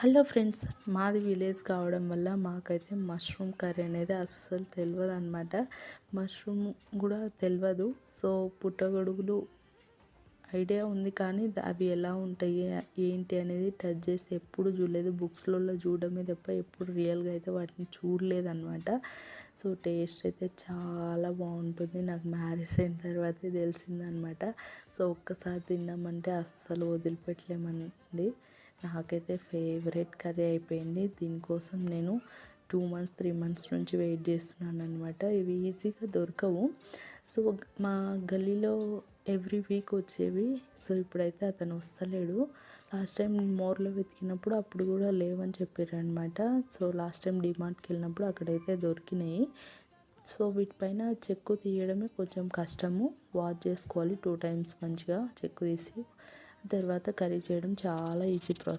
Hello friends మాది village కావడం వల్ల మాకైతే మష్రూమ్ కర్రీ అనేది అస్సలు తెలియదు అనమాట మష్రూమ్ కూడా తెలియదు సో పుట్టగొడుగులు ఐడియా ఉంది కానీ అవి ఎలా ఉంటాయి ఏంటి అనేది టచ్ చేసి ఎప్పుడు చూడలేదు. బుక్స్లలో చూడడమే తప్ప ఎప్పుడు రియల్గా అయితే వాటిని చూడలేదన్నమాట. సో టేస్ట్ అయితే చాలా బాగుంటుంది. నాకు మ్యారేజ్ అయిన తర్వాతే తెలిసిందనమాట సో ఒక్కసారి తిన్నామంటే అస్సలు వదిలిపెట్టలేమండి. నాకైతే ఫేవరెట్ కర్రీ అయిపోయింది. దీనికోసం నేను టూ మంత్స్ త్రీ మంత్స్ నుంచి వెయిట్ చేస్తున్నాను అనమాట ఇవి ఈజీగా దొరకవు. సో మా గల్లీలో ఎవ్రీ వీక్ వచ్చేవి. సో ఇప్పుడైతే అతను వస్తలేడు. లాస్ట్ టైం మోర్లో వెతికినప్పుడు అప్పుడు కూడా లేవని చెప్పారు అనమాట సో లాస్ట్ టైం డిమార్ట్కి వెళ్ళినప్పుడు అక్కడైతే దొరికినాయి. సో వీటిపైన చెక్కు తీయడమే కొంచెం కష్టము. వాష్ చేసుకోవాలి టూ టైమ్స్ మంచిగా చెక్కు తీసి తర్వాత కర్రీ చేయడం చాలా ఈజీ ప్రాసెస్